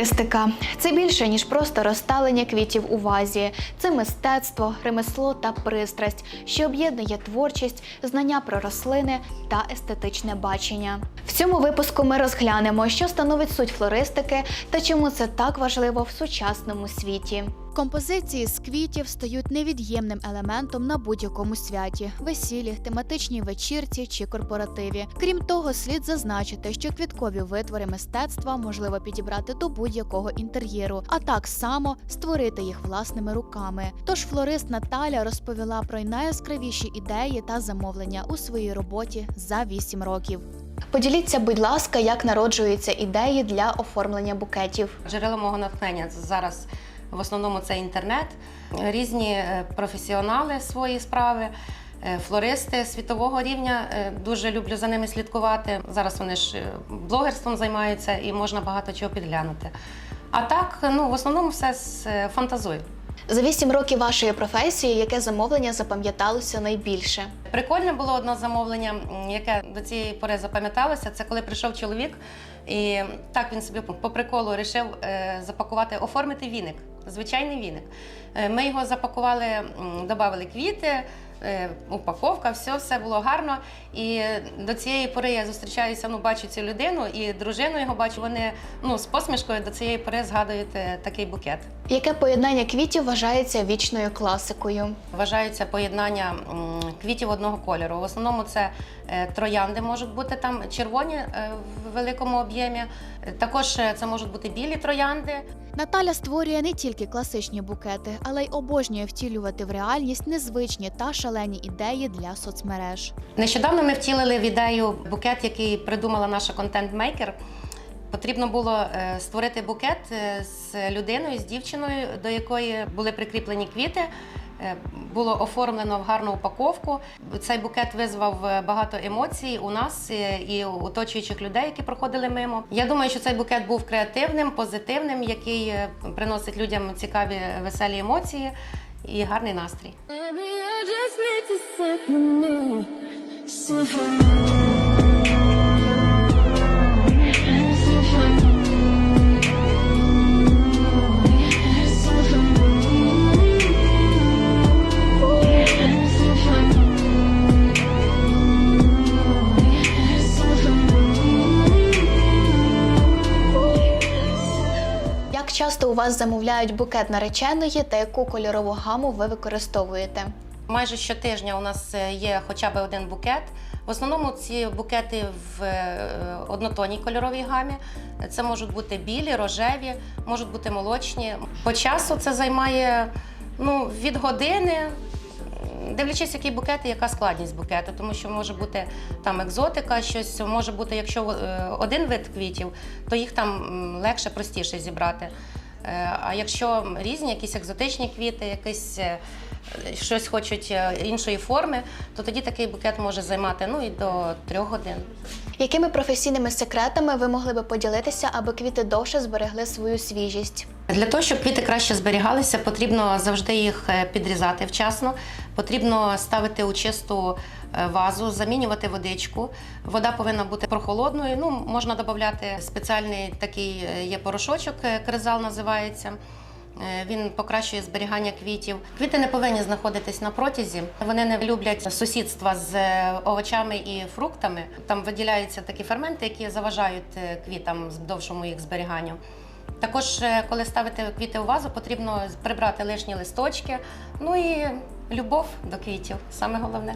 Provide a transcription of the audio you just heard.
Флористика це більше ніж просто розсталення квітів у вазі. Це мистецтво, ремесло та пристрасть, що об'єднує творчість, знання про рослини та естетичне бачення. Цьому випуску ми розглянемо, що становить суть флористики та чому це так важливо в сучасному світі. Композиції з квітів стають невід'ємним елементом на будь-якому святі, весіллі, тематичній вечірці чи корпоративі. Крім того, слід зазначити, що квіткові витвори мистецтва можливо підібрати до будь-якого інтер'єру, а так само створити їх власними руками. Тож флорист Наталя розповіла про найяскравіші ідеї та замовлення у своїй роботі за 8 років. Поділіться, будь ласка, як народжуються ідеї для оформлення букетів. Джерело мого натхнення зараз в основному це інтернет, різні е, професіонали свої справи. е, Флористи світового рівня е, дуже люблю за ними слідкувати. Зараз вони ж блогерством займаються і можна багато чого підглянути. А так, ну в основному все фантазую. За 8 років вашої професії, яке замовлення запам'яталося найбільше? Прикольне було одне замовлення, яке до цієї пори запам'яталося. Це коли прийшов чоловік, і так він собі по приколу вирішив запакувати, оформити віник, звичайний віник. Е, Ми його запакували, додали квіти. Е, Упаковка, все, все було гарно. І до цієї пори я зустрічаюся, ну бачу цю людину і дружину його бачу. Вони ну з посмішкою до цієї пори згадують такий букет. Яке поєднання квітів вважається вічною класикою? Вважаються поєднання квітів одного кольору. В основному це е, троянди можуть бути там червоні е, в великому об'ємі. Також це можуть бути білі троянди. Наталя створює не тільки класичні букети, але й обожнює втілювати в реальність незвичні та шалені ідеї для соцмереж. Нещодавно ми втілили в ідею букет, який придумала наша контент-мейкер. Потрібно було е, створити букет е, з людиною, з дівчиною, до якої були прикріплені квіти. Е, Було оформлено в гарну упаковку. Цей букет визвав багато емоцій у нас і оточуючих людей, які проходили мимо. Я думаю, що цей букет був креативним, позитивним, який приносить людям цікаві веселі емоції і гарний настрій. Часто у вас замовляють букет нареченої та яку кольорову гаму ви використовуєте? Майже щотижня у нас е, є хоча б один букет. В основному ці букети в е, однотонній кольоровій гамі. Це можуть бути білі, рожеві, можуть бути молочні. По часу це займає ну, від години. Дивлячись, який букет і яка складність букету, тому що може бути там екзотика, щось може бути, якщо е, один вид квітів, то їх там легше, простіше зібрати. Е, А якщо різні, якісь екзотичні квіти, якісь е, щось хочуть е, іншої форми, то тоді такий букет може займати ну і до трьох годин. Якими професійними секретами ви могли би поділитися, аби квіти довше зберегли свою свіжість? Для того, щоб квіти краще зберігалися, потрібно завжди їх е, підрізати вчасно. Потрібно ставити у чисту е, вазу, замінювати водичку. Вода повинна бути прохолодною. Ну, можна додати спеціальний такий є порошочок, кризал називається. Е, Він покращує зберігання квітів. Квіти не повинні знаходитись на протязі. Вони не люблять сусідства з е, овочами і фруктами. Там виділяються такі ферменти, які заважають е, квітам довшому їх зберіганню. Також, коли ставити квіти у вазу, потрібно прибрати лишні листочки. Ну і любов до квітів саме головне.